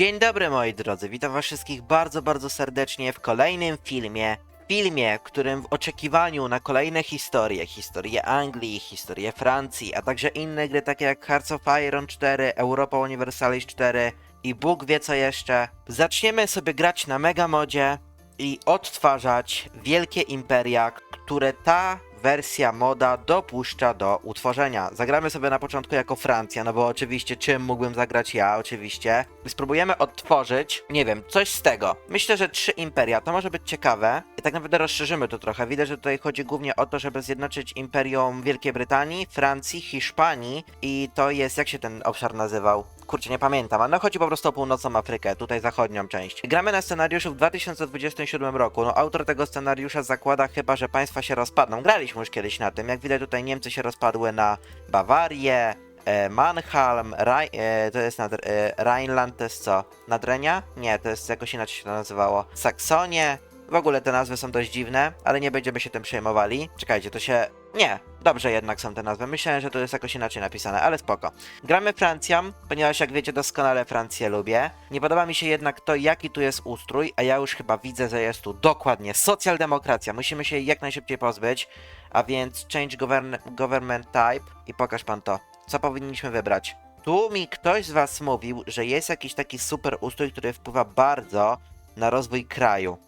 Dzień dobry moi drodzy, witam was wszystkich bardzo, bardzo serdecznie w kolejnym filmie. Filmie, w którym w oczekiwaniu na kolejne historie, historie Anglii, historie Francji, a także inne gry takie jak Hearts of Iron 4, Europa Universalis 4 i Bóg wie co jeszcze, zaczniemy sobie grać na Mega Modzie i odtwarzać wielkie imperia, które ta wersja moda dopuszcza do utworzenia. Zagramy sobie na początku jako Francja, no bo oczywiście czym mógłbym zagrać ja, oczywiście. Spróbujemy odtworzyć, nie wiem, coś z tego. Myślę, że trzy imperia, to może być ciekawe. I tak naprawdę rozszerzymy to trochę. Widać, że tutaj chodzi głównie o to, żeby zjednoczyć imperium Wielkiej Brytanii, Francji, Hiszpanii i to jest, jak się ten obszar nazywał? Kurczę, nie pamiętam, ale no chodzi po prostu o północną Afrykę, tutaj zachodnią część. Gramy na scenariuszu w 2027 roku. No autor tego scenariusza zakłada chyba, że państwa się rozpadną. Graliśmy już kiedyś na tym. Jak widać tutaj Niemcy się rozpadły na Bawarię, e, Mannheim, e, to jest nad, e, Rheinland, to jest co? Nadrenia? Nie, to jest jakoś inaczej się to nazywało. Saksonię. W ogóle te nazwy są dość dziwne, ale nie będziemy się tym przejmowali. Czekajcie, to się... Nie, dobrze jednak są te nazwy. Myślałem, że to jest jakoś inaczej napisane, ale spoko. Gramy Francją, ponieważ jak wiecie doskonale Francję lubię. Nie podoba mi się jednak to, jaki tu jest ustrój, a ja już chyba widzę, że jest tu dokładnie socjaldemokracja. Musimy się jak najszybciej pozbyć, a więc change govern government type i pokaż pan to. Co powinniśmy wybrać? Tu mi ktoś z was mówił, że jest jakiś taki super ustrój, który wpływa bardzo na rozwój kraju.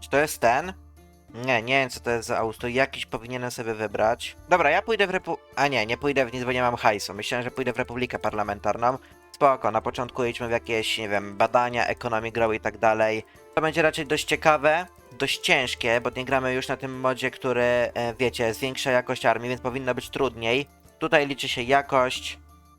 Czy to jest ten? Nie, nie wiem co to jest za ustrój. Jakiś powinienem sobie wybrać. Dobra, ja pójdę w Repu... A nie, nie pójdę w nic, bo nie mam hajsu. Myślałem, że pójdę w Republikę Parlamentarną. Spoko, na początku idźmy w jakieś, nie wiem, badania, ekonomii grow i tak dalej. To będzie raczej dość ciekawe, dość ciężkie, bo nie gramy już na tym modzie, który, e, wiecie, zwiększa jakość armii, więc powinno być trudniej. Tutaj liczy się jakość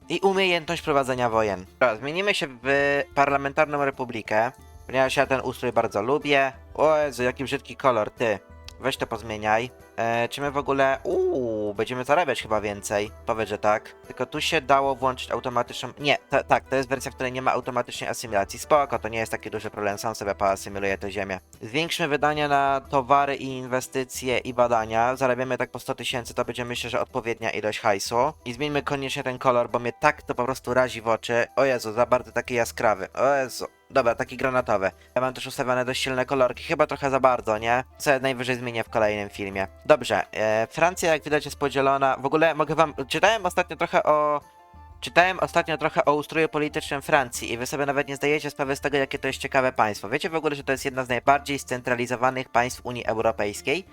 i umiejętność prowadzenia wojen. Dobra, zmienimy się w parlamentarną republikę, ponieważ ja ten ustrój bardzo lubię. O Jezu, jaki brzydki kolor, ty. Weź to pozmieniaj. E, czy my w ogóle... Uuu, będziemy zarabiać chyba więcej. Powiedz, że tak. Tylko tu się dało włączyć automatyczną... Nie, ta, tak, to jest wersja, w której nie ma automatycznej asymilacji. Spoko, to nie jest taki duży problem, sam sobie poasymiluje tę ziemię. Zwiększmy wydania na towary i inwestycje i badania. Zarabiamy tak po 100 tysięcy, to będzie myślę, że odpowiednia ilość hajsu. I zmieńmy koniecznie ten kolor, bo mnie tak to po prostu razi w oczy. O Jezu, za bardzo taki jaskrawy. O Jezu. Dobra, taki granatowy. Ja mam też ustawione dość silne kolorki, chyba trochę za bardzo, nie? Co najwyżej zmienię w kolejnym filmie. Dobrze, e, Francja jak widać jest podzielona. W ogóle mogę wam... Czytałem ostatnio trochę o... Czytałem ostatnio trochę o ustroju politycznym Francji i wy sobie nawet nie zdajecie sprawy z tego, jakie to jest ciekawe państwo. Wiecie w ogóle, że to jest jedna z najbardziej scentralizowanych państw Unii Europejskiej?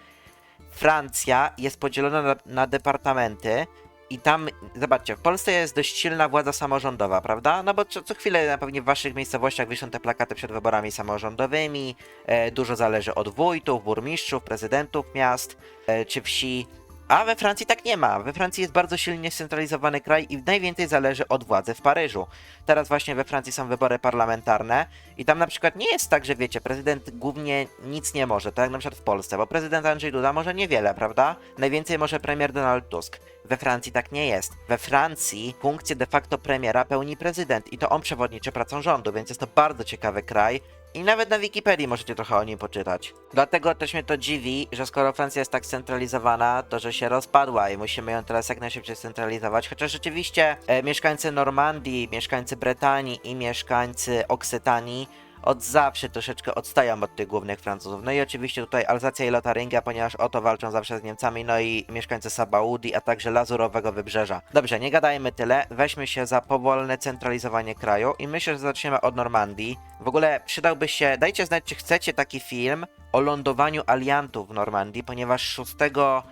Francja jest podzielona na, na departamenty i tam, zobaczcie, w Polsce jest dość silna władza samorządowa, prawda? No bo co, co chwilę na pewnie w waszych miejscowościach wiszą te plakaty przed wyborami samorządowymi, e, dużo zależy od wójtów, burmistrzów, prezydentów miast e, czy wsi. A we Francji tak nie ma. We Francji jest bardzo silnie scentralizowany kraj i najwięcej zależy od władzy w Paryżu. Teraz właśnie we Francji są wybory parlamentarne i tam na przykład nie jest tak, że wiecie, prezydent głównie nic nie może, tak jak na przykład w Polsce, bo prezydent Andrzej Duda może niewiele, prawda? Najwięcej może premier Donald Tusk. We Francji tak nie jest. We Francji funkcję de facto premiera pełni prezydent i to on przewodniczy pracą rządu, więc jest to bardzo ciekawy kraj. I nawet na Wikipedii możecie trochę o nim poczytać. Dlatego też mnie to dziwi, że skoro Francja jest tak scentralizowana, to że się rozpadła i musimy ją teraz jak najszybciej scentralizować. Chociaż rzeczywiście e, mieszkańcy Normandii, mieszkańcy Brytanii i mieszkańcy Oksytanii od zawsze troszeczkę odstają od tych głównych Francuzów. No i oczywiście tutaj Alzacja i Lotaringia, ponieważ o to walczą zawsze z Niemcami, no i mieszkańcy Sabaudi, a także Lazurowego Wybrzeża. Dobrze, nie gadajmy tyle, weźmy się za powolne centralizowanie kraju i myślę, że zaczniemy od Normandii. W ogóle przydałby się, dajcie znać, czy chcecie taki film o lądowaniu aliantów w Normandii, ponieważ 6,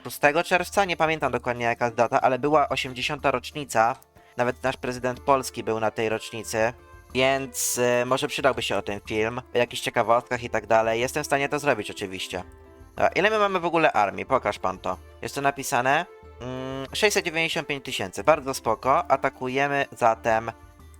6 czerwca, nie pamiętam dokładnie jaka data, ale była 80. rocznica, nawet nasz prezydent Polski był na tej rocznicy, więc y, może przydałby się o ten film, o jakichś ciekawostkach i tak dalej. Jestem w stanie to zrobić oczywiście. Ile my mamy w ogóle armii? Pokaż pan to. Jest to napisane? Mm, 695 tysięcy, bardzo spoko. Atakujemy zatem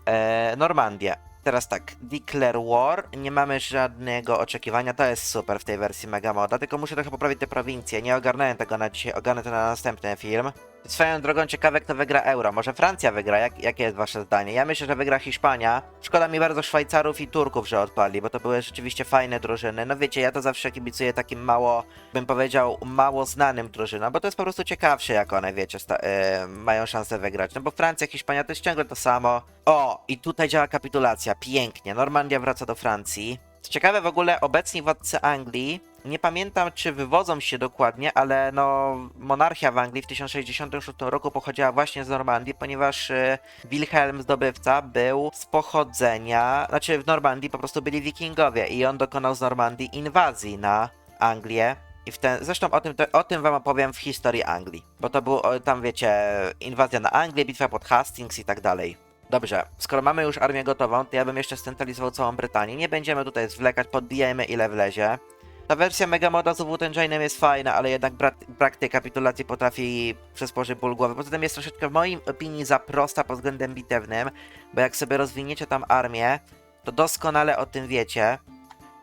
e, Normandię. Teraz tak, Declare War, nie mamy żadnego oczekiwania, to jest super w tej wersji Mega Moda, tylko muszę trochę poprawić te prowincje, nie ogarnąłem tego na dzisiaj, ogarnę to na następny film. Swoją drogą ciekawe, kto wygra euro. Może Francja wygra? Jak, jakie jest wasze zdanie? Ja myślę, że wygra Hiszpania. Szkoda mi bardzo Szwajcarów i Turków, że odpadli, bo to były rzeczywiście fajne drużyny. No wiecie, ja to zawsze kibicuję takim mało, bym powiedział, mało znanym drużynom, bo to jest po prostu ciekawsze, jak one, wiecie, e, mają szansę wygrać. No bo Francja, Hiszpania to jest ciągle to samo. O, i tutaj działa kapitulacja. Pięknie. Normandia wraca do Francji. Co ciekawe, w ogóle obecni władcy Anglii, nie pamiętam czy wywodzą się dokładnie, ale no monarchia w Anglii w 1066 roku pochodziła właśnie z Normandii, ponieważ e, Wilhelm Zdobywca był z pochodzenia, znaczy w Normandii po prostu byli wikingowie i on dokonał z Normandii inwazji na Anglię. I w ten, zresztą o tym, o tym wam opowiem w historii Anglii, bo to był tam wiecie, inwazja na Anglię, bitwa pod Hastings i tak dalej. Dobrze, skoro mamy już armię gotową, to ja bym jeszcze scentralizował całą Brytanię. Nie będziemy tutaj zwlekać, podbijajmy ile wlezie. Ta wersja Mega Moda z Wu-Tangerinem jest fajna, ale jednak brak tej kapitulacji potrafi przysporzyć ból głowy. Poza tym jest troszeczkę w mojej opinii za prosta pod względem bitewnym, bo jak sobie rozwiniecie tam armię, to doskonale o tym wiecie,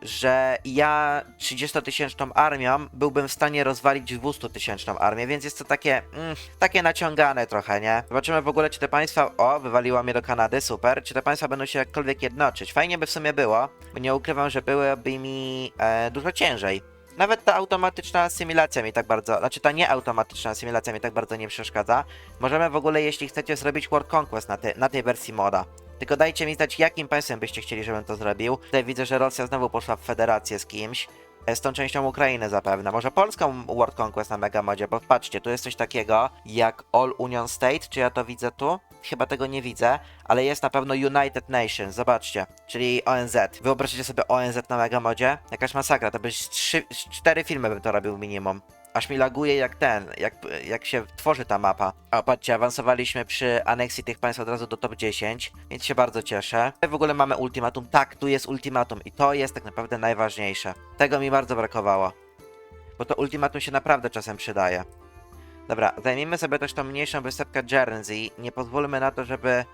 że ja 30-tysięczną armią byłbym w stanie rozwalić 200-tysięczną armię, więc jest to takie, mm, takie naciągane trochę, nie? Zobaczymy w ogóle, czy te państwa, o, wywaliła mnie do Kanady, super, czy te państwa będą się jakkolwiek jednoczyć. Fajnie by w sumie było, bo nie ukrywam, że byłoby mi e, dużo ciężej. Nawet ta automatyczna asymilacja mi tak bardzo, znaczy ta nieautomatyczna asymilacja mi tak bardzo nie przeszkadza. Możemy w ogóle, jeśli chcecie, zrobić World Conquest na, na tej wersji moda. Tylko dajcie mi znać, jakim państwem byście chcieli, żebym to zrobił. Tutaj widzę, że Rosja znowu poszła w federację z kimś. E, Z tą częścią Ukrainy zapewne. Może polską World Conquest na Megamodzie, bo patrzcie, tu jest coś takiego jak All Union State. Czy ja to widzę tu? Chyba tego nie widzę, ale jest na pewno United Nations, zobaczcie, czyli ONZ. Wyobraźcie sobie ONZ na Megamodzie? Jakaś masakra, to by trzy, cztery filmy bym to robił minimum. Aż mi laguje jak ten, jak, jak się tworzy ta mapa. O, patrzcie, awansowaliśmy przy aneksji tych państw od razu do top 10, więc się bardzo cieszę. W ogóle mamy ultimatum. Tak, tu jest ultimatum i to jest tak naprawdę najważniejsze. Tego mi bardzo brakowało. Bo to ultimatum się naprawdę czasem przydaje. Dobra, zajmijmy sobie też tą mniejszą wysepkę Guernsey. Nie pozwólmy na to, żeby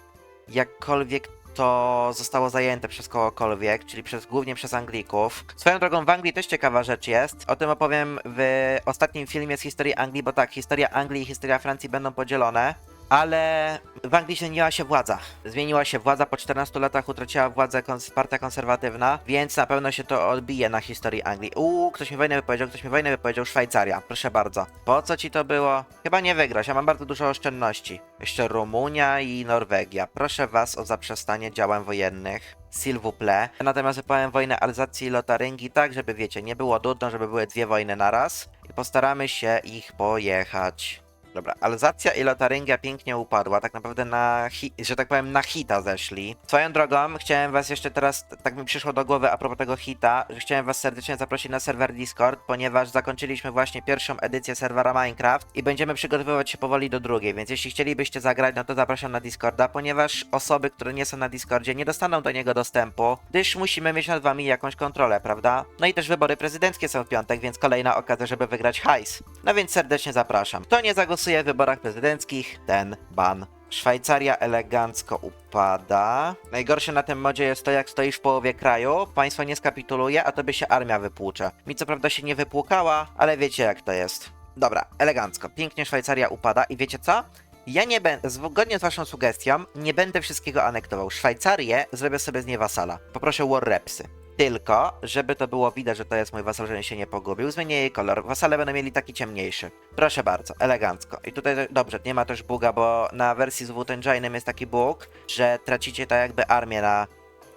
jakkolwiek to zostało zajęte przez kogokolwiek, czyli przez, głównie przez Anglików. Swoją drogą w Anglii też ciekawa rzecz jest. O tym opowiem w ostatnim filmie z historii Anglii, bo tak, historia Anglii i historia Francji będą podzielone. Ale w Anglii zmieniła się władza. Zmieniła się władza, po 14 latach utraciła władzę kons- partia konserwatywna, więc na pewno się to odbije na historii Anglii. Uuu, ktoś mi wojnę wypowiedział, ktoś mi wojnę wypowiedział, Szwajcaria. Proszę bardzo. Po co ci to było? Chyba nie wygrasz, ja mam bardzo dużo oszczędności. Jeszcze Rumunia i Norwegia. Proszę was o zaprzestanie działań wojennych. S'il vous plaît. Natomiast wypowiem wojnę Alzacji i Lotaryngii tak, żeby wiecie, nie było nudno, żeby były dwie wojny naraz. I postaramy się ich pojechać. Dobra, Alzacja i Lotaryngia pięknie upadła, tak naprawdę na, że tak powiem, na hita zeszli. Swoją drogą, chciałem was jeszcze teraz, tak mi przyszło do głowy a propos tego hita, że chciałem was serdecznie zaprosić na serwer Discord, ponieważ zakończyliśmy właśnie pierwszą edycję serwera Minecraft i będziemy przygotowywać się powoli do drugiej, więc jeśli chcielibyście zagrać, no to zapraszam na Discorda, ponieważ osoby, które nie są na Discordzie, nie dostaną do niego dostępu, gdyż musimy mieć nad wami jakąś kontrolę, prawda? No i też wybory prezydenckie są w piątek, więc kolejna okazja, żeby wygrać hajs. No więc serdecznie zapraszam. Kto nie zagłosuje w wyborach prezydenckich, ten ban. Szwajcaria elegancko upada. Najgorsze na tym modzie jest to, jak stoisz w połowie kraju, państwo nie skapituluje, a tobie się armia wypłucze. Mi co prawda się nie wypłukała, ale wiecie jak to jest. Dobra, elegancko. Pięknie Szwajcaria upada i wiecie co? Ja nie będę, zgodnie z waszą sugestią, nie będę wszystkiego anektował. Szwajcarię zrobię sobie z niej wasala. Poproszę war repsy. Tylko, żeby to było widać, że to jest mój wasal, że się nie pogubił, zmienię jej kolor. Wasale będą mieli taki ciemniejszy. Proszę bardzo, elegancko. I tutaj, dobrze, nie ma też buga, bo na wersji z Wu-Tangerinem jest taki bug, że tracicie tak jakby armię na...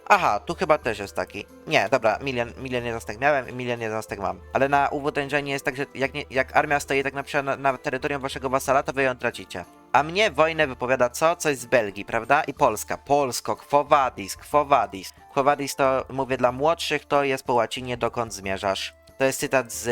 Aha, tu chyba też jest taki. Nie, dobra, milion, milion jednostek miałem i milion jednostek mam. Ale na Wu-Tangenie jest tak, że jak, nie, jak armia stoi tak na przykład na, na terytorium waszego wasala, to wy ją tracicie. A mnie wojnę wypowiada co? Coś z Belgii, prawda? I Polska. Polsko, Quo Vadis, Quo Vadis. Quo Vadis to, mówię dla młodszych, to jest po łacinie dokąd zmierzasz. To jest cytat z,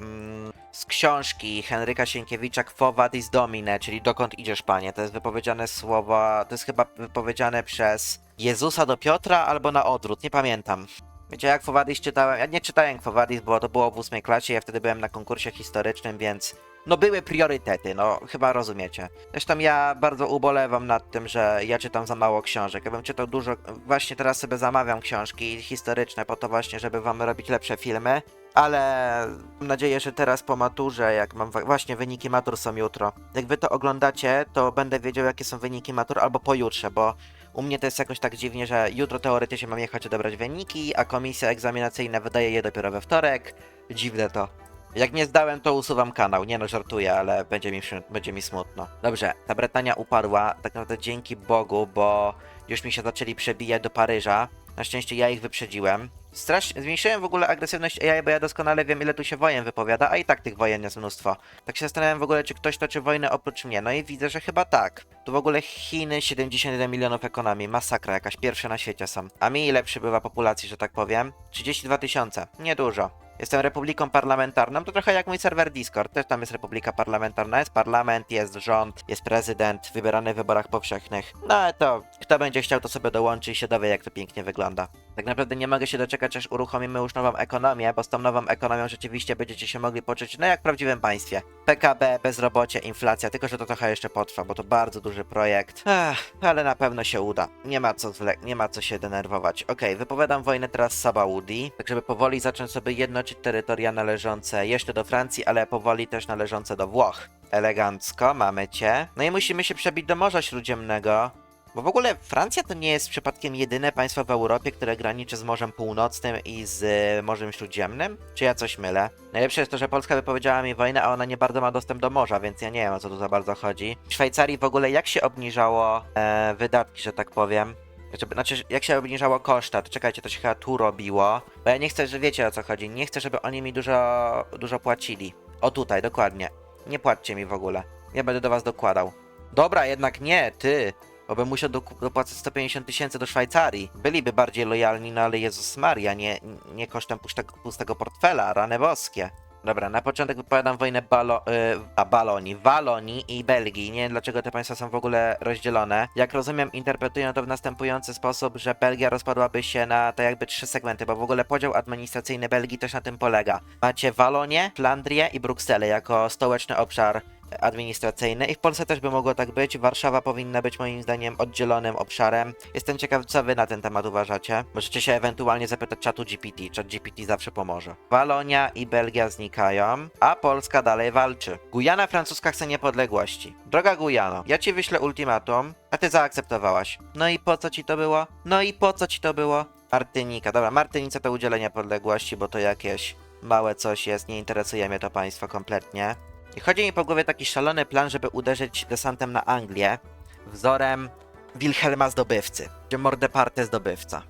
mm, z książki Henryka Sienkiewicza Quo Vadis Domine, czyli dokąd idziesz panie. To jest wypowiedziane słowa, to jest chyba wypowiedziane przez Jezusa do Piotra albo na odwrót, nie pamiętam. Wiecie, jak Quo czytałem? Ja nie czytałem Quo bo to było w ósmej klasie, ja wtedy byłem na konkursie historycznym, więc no były priorytety, no chyba rozumiecie. Zresztą ja bardzo ubolewam nad tym, że ja czytam za mało książek. Ja bym czytał dużo, właśnie teraz sobie zamawiam książki historyczne po to właśnie, żeby wam robić lepsze filmy. Ale mam nadzieję, że teraz po maturze, jak mam właśnie wyniki matur są jutro. Jak wy to oglądacie, to będę wiedział jakie są wyniki matur albo pojutrze, bo u mnie to jest jakoś tak dziwnie, że jutro teoretycznie mam jechać odebrać wyniki, a komisja egzaminacyjna wydaje je dopiero we wtorek. Dziwne to. Jak nie zdałem, to usuwam kanał. Nie no, żartuję, ale będzie mi, będzie mi smutno. Dobrze, ta Brytania upadła, tak naprawdę dzięki Bogu, bo już mi się zaczęli przebijać do Paryża. Na szczęście ja ich wyprzedziłem. Strasznie, zmniejszyłem w ogóle agresywność AI, bo ja doskonale wiem, ile tu się wojen wypowiada, a i tak tych wojen jest mnóstwo. Tak się zastanawiam w ogóle, czy ktoś toczy wojnę oprócz mnie. No i widzę, że chyba tak. Tu w ogóle Chiny 71 milionów ekonomii, masakra jakaś, pierwsze na świecie są. A mi ile przybywa populacji, że tak powiem? 32 tysiące, niedużo. Jestem republiką parlamentarną, to trochę jak mój serwer Discord, też tam jest republika parlamentarna, jest parlament, jest rząd, jest prezydent, wybierany w wyborach powszechnych. No ale to, kto będzie chciał, to sobie dołączy i się dowie, jak to pięknie wygląda. Tak naprawdę nie mogę się doczekać, aż uruchomimy już nową ekonomię, bo z tą nową ekonomią rzeczywiście będziecie się mogli poczuć, no jak w prawdziwym państwie. PKB, bezrobocie, inflacja, tylko że to trochę jeszcze potrwa, bo to bardzo duży projekt. Ech, ale na pewno się uda. Nie ma co, zwle- nie ma co się denerwować. Okej, wypowiadam wojnę teraz Sabaudi, tak żeby powoli zacząć sobie jednoczyć terytoria należące jeszcze do Francji, ale powoli też należące do Włoch. Elegancko, mamy cię. No i musimy się przebić do Morza Śródziemnego. Bo w ogóle Francja to nie jest przypadkiem jedyne państwo w Europie, które graniczy z Morzem Północnym i z e, Morzem Śródziemnym? Czy ja coś mylę? Najlepsze jest to, że Polska wypowiedziała mi wojnę, a ona nie bardzo ma dostęp do morza, więc ja nie wiem o co tu za bardzo chodzi. W Szwajcarii w ogóle jak się obniżało e, wydatki, że tak powiem? Znaczy, Znaczy, jak się obniżało koszta, to czekajcie, to się chyba tu robiło. Bo ja nie chcę, że wiecie o co chodzi. Nie chcę, żeby oni mi dużo, dużo płacili. O tutaj, dokładnie. Nie płaccie mi w ogóle. Ja będę do was dokładał. Dobra, jednak nie, ty. Bo musiał dopłacać 150 tysięcy do Szwajcarii. Byliby bardziej lojalni, no ale Jezus Maria, nie, nie kosztem pustego, pustego portfela, rane boskie. Dobra, na początek wypowiadam wojnę Balo, y, a Balonii, Walonii i Belgii. Nie wiem dlaczego te państwa są w ogóle rozdzielone. Jak rozumiem, interpretują to w następujący sposób, że Belgia rozpadłaby się na te jakby trzy segmenty, bo w ogóle podział administracyjny Belgii też na tym polega. Macie Walonię, Flandrię i Brukselę jako stołeczny obszar administracyjny i w Polsce też by mogło tak być. Warszawa powinna być moim zdaniem oddzielonym obszarem. Jestem ciekaw, co wy na ten temat uważacie. Możecie się ewentualnie zapytać czatu GPT. Czat GPT zawsze pomoże. Walonia i Belgia znikają, a Polska dalej walczy. Gujana francuska chce niepodległości. Droga Gujano, ja ci wyślę ultimatum, a ty zaakceptowałaś. No i po co ci to było? No i po co ci to było? Martynika. Dobra, Martynica to udzielenie podległości, bo to jakieś małe coś jest, nie interesuje mnie to państwo kompletnie. Chodzi mi po głowie taki szalony plan, żeby uderzyć desantem na Anglię wzorem Wilhelma Zdobywcy, gdzie Mordeparte zdobywca.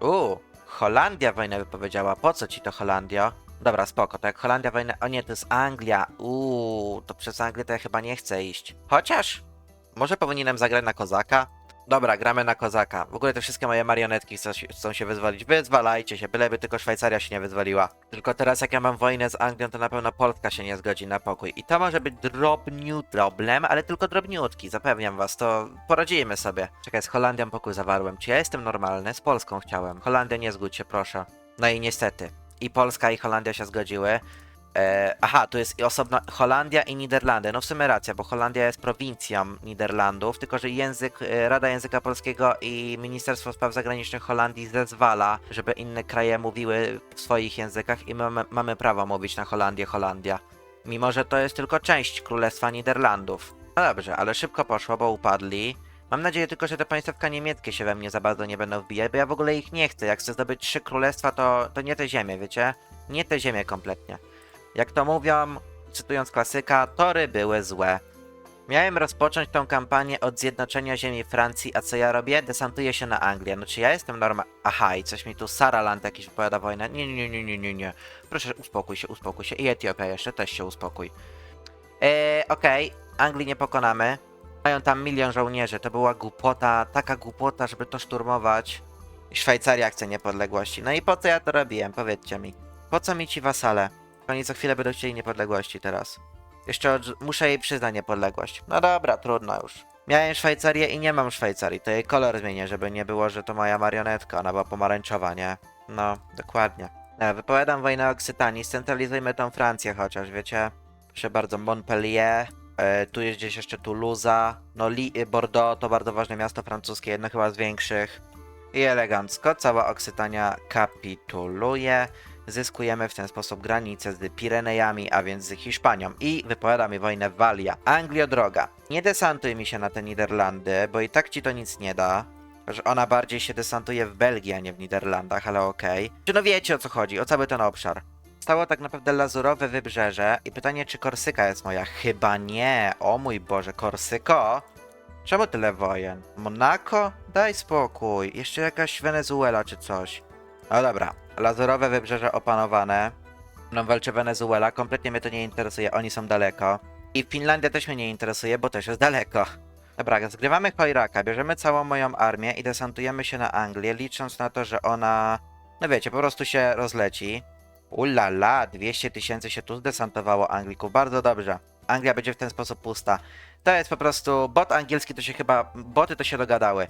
Uuu, Holandia wojnę wypowiedziała. Po co ci to Holandio? Dobra, spoko, to jak Holandia wojnę... O nie, to jest Anglia. Uuu, to przez Anglię to ja chyba nie chcę iść. Chociaż, może powinienem zagrać na kozaka? Dobra, gramy na kozaka. W ogóle te wszystkie moje marionetki chcą chcą się wyzwolić. Wyzwalajcie się, byleby tylko Szwajcaria się nie wyzwoliła. Tylko teraz jak ja mam wojnę z Anglią, to na pewno Polska się nie zgodzi na pokój. I to może być drobniut problem, ale tylko drobniutki, zapewniam was, to poradzimy sobie. Czekaj, z Holandią pokój zawarłem. Czy ja jestem normalny? Z Polską chciałem. Holandia nie zgódź się, proszę. No i niestety. I Polska i Holandia się zgodziły. E, aha, tu jest osobno Holandia i Niderlandy. No w sumie racja, bo Holandia jest prowincją Niderlandów, tylko że język, e, Rada Języka Polskiego i Ministerstwo Spraw Zagranicznych Holandii zezwala, żeby inne kraje mówiły w swoich językach i mamy, mamy prawo mówić na Holandię, Holandia. Mimo, że to jest tylko część Królestwa Niderlandów. No dobrze, ale szybko poszło, bo upadli. Mam nadzieję tylko, że te państewka niemieckie się we mnie za bardzo nie będą wbijać, bo ja w ogóle ich nie chcę. Jak chcę zdobyć trzy królestwa, to, to nie te ziemie, wiecie? Nie te ziemie kompletnie. Jak to mówią, cytując klasyka, tory były złe. Miałem rozpocząć tą kampanię od zjednoczenia ziemi Francji, a co ja robię? Desantuję się na Anglię. No czy ja jestem norma... Aha, i coś mi tu Saraland jakiś wypowiada wojnę. Nie, nie, nie, nie, nie, nie. Proszę, uspokój się, uspokój się. I Etiopia jeszcze, też się uspokój. Eee, okej, Anglii nie pokonamy. Mają tam milion żołnierzy, to była głupota, taka głupota, żeby to szturmować. Szwajcaria chce niepodległości. No i po co ja to robiłem, powiedzcie mi. Po co mi ci wasale? Oni co chwilę będą chcieli niepodległości teraz. Jeszcze od... muszę jej przyznać niepodległość. No dobra, trudno już. Miałem Szwajcarię i nie mam Szwajcarii, to jej kolor zmienię, żeby nie było, że to moja marionetka, ona była pomarańczowa, nie? No, dokładnie. E, wypowiadam wojnę Oksytanii, scentralizujmy tą Francję chociaż, wiecie? Proszę bardzo, Montpellier. E, tu jest gdzieś jeszcze Toulouse. No, Li y, Bordeaux to bardzo ważne miasto francuskie, jedno chyba z większych. I elegancko, cała Oksytania kapituluje. Zyskujemy w ten sposób granicę z Pirenejami, a więc z Hiszpanią. I wypowiadamy wojnę Walia. Anglio droga. Nie desantuj mi się na te Niderlandy, bo i tak ci to nic nie da. Że ona bardziej się desantuje w Belgii, a nie w Niderlandach, ale okej. Czy no wiecie o co chodzi, o cały ten obszar. Stało tak naprawdę lazurowe wybrzeże i pytanie, czy Korsyka jest moja? Chyba nie. O mój Boże, Korsyko? Czemu tyle wojen? Monako? Daj spokój. Jeszcze jakaś Wenezuela czy coś. No dobra, lazurowe wybrzeże opanowane. No walczy Wenezuela, kompletnie mnie to nie interesuje, oni są daleko. I Finlandia też mnie nie interesuje, bo też jest daleko. Dobra, zgrywamy Chojraka, bierzemy całą moją armię i desantujemy się na Anglię, licząc na to, że ona, no wiecie, po prostu się rozleci. Ulala, 200 tysięcy się tu zdesantowało Anglików, bardzo dobrze. Anglia będzie w ten sposób pusta. To jest po prostu, bot angielski to się chyba, boty to się dogadały.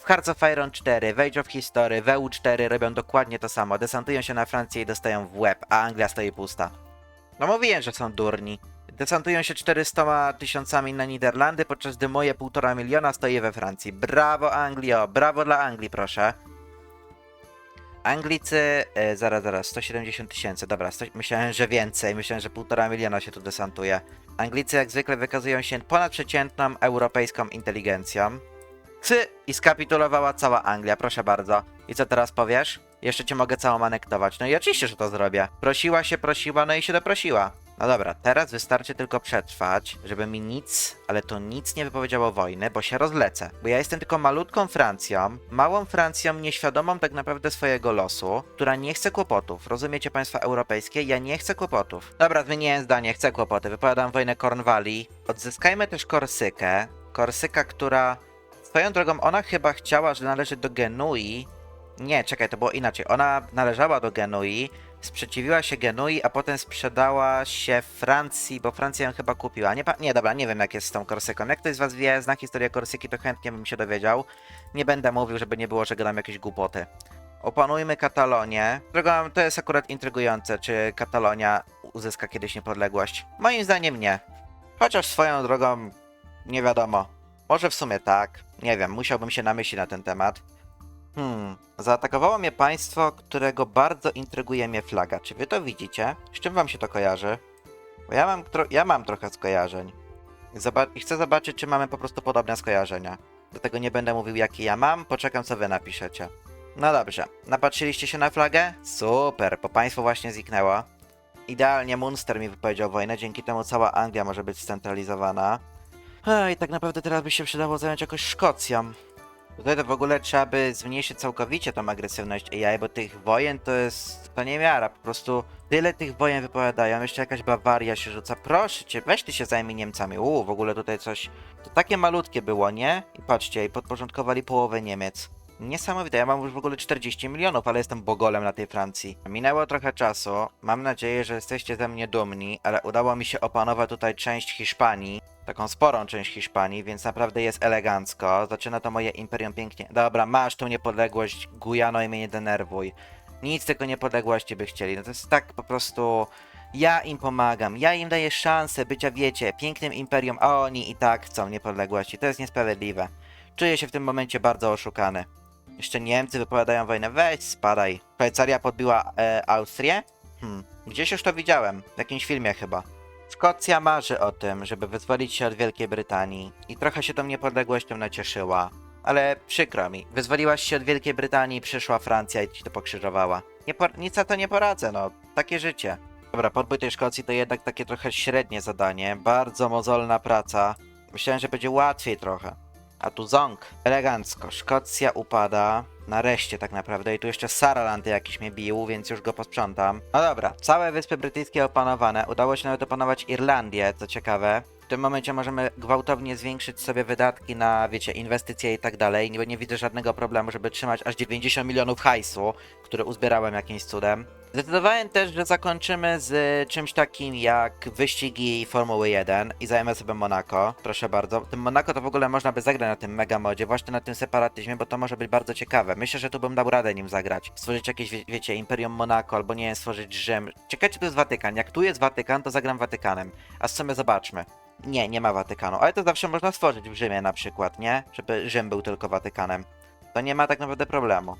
W Hearts of Iron 4, w Age of History, w EU4 robią dokładnie to samo. Desantują się na Francję i dostają w łeb, a Anglia stoi pusta. No mówiłem, że są durni. Desantują się 400 tysiącami na Niderlandy, podczas gdy moje 1,5 miliona stoi we Francji. Brawo Anglio, brawo dla Anglii, proszę. Anglicy, e, zaraz, zaraz, 170 tysięcy, dobra, sto, myślałem, że więcej, myślałem, że 1,5 miliona się tu desantuje. Anglicy jak zwykle wykazują się ponadprzeciętną europejską inteligencją. Cy! I skapitulowała cała Anglia, proszę bardzo. I co teraz powiesz? Jeszcze cię mogę całą anektować. No i oczywiście, że to zrobię. Prosiła się, prosiła, no i się doprosiła. No dobra, teraz wystarczy tylko przetrwać, żeby mi nic, ale to nic nie wypowiedziało wojny, bo się rozlecę. Bo ja jestem tylko malutką Francją, małą Francją nieświadomą tak naprawdę swojego losu, która nie chce kłopotów. Rozumiecie państwa europejskie? Ja nie chcę kłopotów. Dobra, zmieniłem zdanie, chcę kłopoty. Wypowiadam wojnę Cornwalii. Odzyskajmy też Korsykę. Korsyka, która... Swoją drogą, ona chyba chciała, że należy do Genui. Nie, czekaj, to było inaczej. Ona należała do Genui, sprzeciwiła się Genui, a potem sprzedała się Francji, bo Francja ją chyba kupiła. Nie, nie dobra, nie wiem jak jest z tą Korsyką. Jak ktoś z was wie, zna historię Korsyki, to chętnie bym się dowiedział. Nie będę mówił, żeby nie było, że gadam jakieś głupoty. Opanujmy Katalonię. Drogą, to jest akurat intrygujące, czy Katalonia uzyska kiedyś niepodległość. Moim zdaniem nie. Chociaż swoją drogą, nie wiadomo. Może w sumie tak. Nie wiem, musiałbym się namyślić na ten temat. Hmm, zaatakowało mnie państwo, którego bardzo intryguje mnie flaga. Czy wy to widzicie? Z czym wam się to kojarzy? Bo ja mam, ja mam trochę skojarzeń. I chcę zobaczyć, czy mamy po prostu podobne skojarzenia. Dlatego nie będę mówił, jakie ja mam, poczekam, co wy napiszecie. No dobrze, napatrzyliście się na flagę? Super, bo państwo właśnie zniknęło. Idealnie Munster mi wypowiedział wojnę, dzięki temu cała Anglia może być scentralizowana. Ej, tak naprawdę teraz by się przydało zająć jakoś Szkocją. Tutaj to w ogóle trzeba by zmniejszyć całkowicie tą agresywność AI, bo tych wojen to jest... to nie miara, po prostu tyle tych wojen wypowiadają, jeszcze jakaś Bawaria się rzuca, proszę cię, weź ty się zajmij Niemcami, uuu, w ogóle tutaj coś... To takie malutkie było, nie? I patrzcie, i podporządkowali połowę Niemiec. Niesamowite, ja mam już w ogóle 40 milionów, ale jestem bogolem na tej Francji. Minęło trochę czasu, mam nadzieję, że jesteście ze mnie dumni, ale udało mi się opanować tutaj część Hiszpanii, taką sporą część Hiszpanii, więc naprawdę jest elegancko. Zaczyna to moje imperium pięknie. Dobra, masz tą niepodległość, Gujano i mnie nie denerwuj. Nic tylko niepodległości by chcieli. No to jest tak po prostu... Ja im pomagam, ja im daję szansę bycia, wiecie, pięknym imperium, a oni i tak chcą niepodległości. To jest niesprawiedliwe. Czuję się w tym momencie bardzo oszukany. Jeszcze Niemcy wypowiadają wojnę. Weź, spadaj. Szwajcaria podbiła e, Austrię? Hmm, gdzieś już to widziałem. W jakimś filmie chyba. Szkocja marzy o tym, żeby wyzwolić się od Wielkiej Brytanii i trochę się tą niepodległością nacieszyła. Ale przykro mi, wyzwoliłaś się od Wielkiej Brytanii, przyszła Francja i ci to pokrzyżowała. Nie por- nic na to nie poradzę, no. Takie życie. Dobra, podbój tej Szkocji to jednak takie trochę średnie zadanie. Bardzo mozolna praca. Myślałem, że będzie łatwiej trochę. A tu ząg. Elegancko. Szkocja upada. Nareszcie tak naprawdę. I tu jeszcze Saraland jakiś mnie bił, więc już go posprzątam. No dobra, całe Wyspy Brytyjskie opanowane. Udało się nawet opanować Irlandię, co ciekawe. W tym momencie możemy gwałtownie zwiększyć sobie wydatki na, wiecie, inwestycje i tak dalej. Nie, nie widzę żadnego problemu, żeby trzymać aż 90 milionów hajsu, które uzbierałem jakimś cudem. Zdecydowałem też, że zakończymy z czymś takim jak wyścigi Formuły 1 i zajmę sobie Monako. Proszę bardzo. Tym Monako to w ogóle można by zagrać na tym mega modzie, właśnie na tym separatyzmie, bo to może być bardzo ciekawe. Myślę, że tu bym dał radę nim zagrać. Stworzyć jakieś, wie, wiecie, Imperium Monako, albo nie wiem, stworzyć Rzym. Ciekawe, czy to jest Watykan. Jak tu jest Watykan, to zagram Watykanem. A w sumie zobaczmy. Nie, nie ma Watykanu, ale to zawsze można stworzyć w Rzymie na przykład, nie? Żeby Rzym był tylko Watykanem. To nie ma tak naprawdę problemu.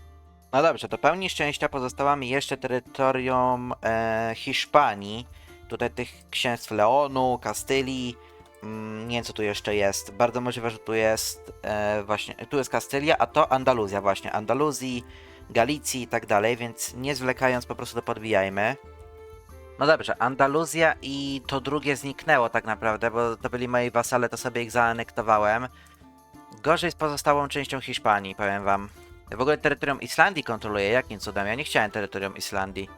No dobrze, do pełni szczęścia pozostała mi jeszcze terytorium e, Hiszpanii. Tutaj tych księstw Leonu, Kastylii. Mm, nie wiem co tu jeszcze jest. Bardzo możliwe, że tu jest e, właśnie. Tu jest Kastylia, a to Andaluzja, właśnie. Andaluzji, Galicji i tak dalej, więc nie zwlekając po prostu to podbijajmy. No dobrze, Andaluzja i to drugie zniknęło tak naprawdę, bo to byli moi wasale, to sobie ich zaanektowałem. Gorzej z pozostałą częścią Hiszpanii, powiem wam. W ogóle terytorium Islandii kontroluję, jakim cudem? Ja nie chciałem terytorium Islandii.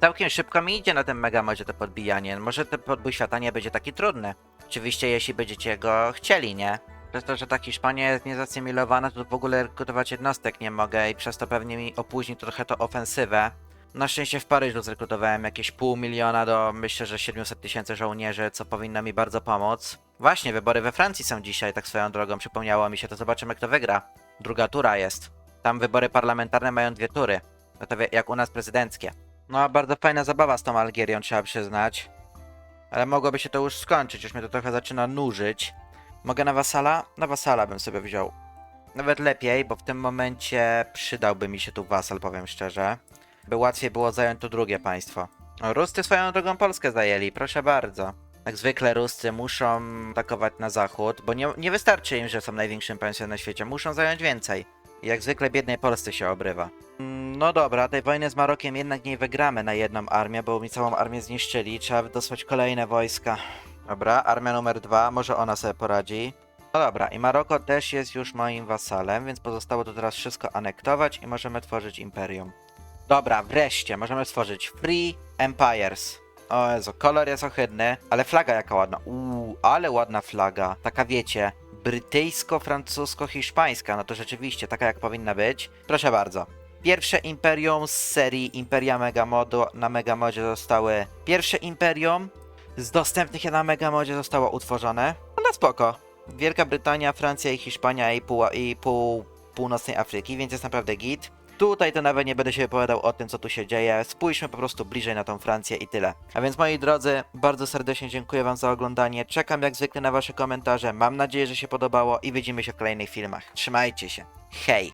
Całkiem szybko mi idzie na tym megamodzie to podbijanie. Może ten podbój świata nie będzie taki trudny. Oczywiście jeśli będziecie go chcieli, nie? Przez to, że ta Hiszpania jest niezasymilowana, to w ogóle rekrutować jednostek nie mogę i przez to pewnie mi opóźni trochę to ofensywę. Na szczęście w Paryżu zrekrutowałem jakieś pół miliona do myślę, że 700 tysięcy żołnierzy, co powinno mi bardzo pomóc. Właśnie, wybory we Francji są dzisiaj, tak swoją drogą, przypomniało mi się, to zobaczymy kto wygra. Druga tura jest. Tam wybory parlamentarne mają dwie tury. No to wie- jak u nas prezydenckie. No, bardzo fajna zabawa z tą Algierią, trzeba przyznać. Ale mogłoby się to już skończyć, już mnie to trochę zaczyna nużyć. Mogę na wasala? Na wasala bym sobie wziął. Nawet lepiej, bo w tym momencie przydałby mi się tu wasal, powiem szczerze. By łatwiej było zająć to drugie państwo. O, Ruscy swoją drogą Polskę zajęli, proszę bardzo. Jak zwykle Ruscy muszą atakować na zachód, bo nie, nie wystarczy im, że są największym państwem na świecie, muszą zająć więcej. Jak zwykle biednej Polsce się obrywa. Mm, No dobra, tej wojny z Marokiem jednak nie wygramy na jedną armię, bo mi całą armię zniszczyli. Trzeba dosłać kolejne wojska. Dobra, armia numer dwa, może ona sobie poradzi. No dobra, i Maroko też jest już moim wasalem, więc pozostało to teraz wszystko anektować i możemy tworzyć imperium. Dobra, wreszcie możemy stworzyć Free Empires. O Jezu, kolor jest ohydny, ale flaga jaka ładna. Uuu, ale ładna flaga. Taka wiecie, brytyjsko-francusko-hiszpańska. No to rzeczywiście, taka jak powinna być. Proszę bardzo. Pierwsze imperium z serii Imperia Megamodu na Megamodzie zostały... Pierwsze imperium z dostępnych na Megamodzie zostało utworzone. No na spoko. Wielka Brytania, Francja i Hiszpania i pół, i pół północnej Afryki, więc jest naprawdę git. Tutaj to nawet nie będę się wypowiadał o tym, co tu się dzieje. Spójrzmy po prostu bliżej na tą Francję i tyle. A więc moi drodzy, bardzo serdecznie dziękuję wam za oglądanie. Czekam jak zwykle na wasze komentarze. Mam nadzieję, że się podobało i widzimy się w kolejnych filmach. Trzymajcie się. Hej!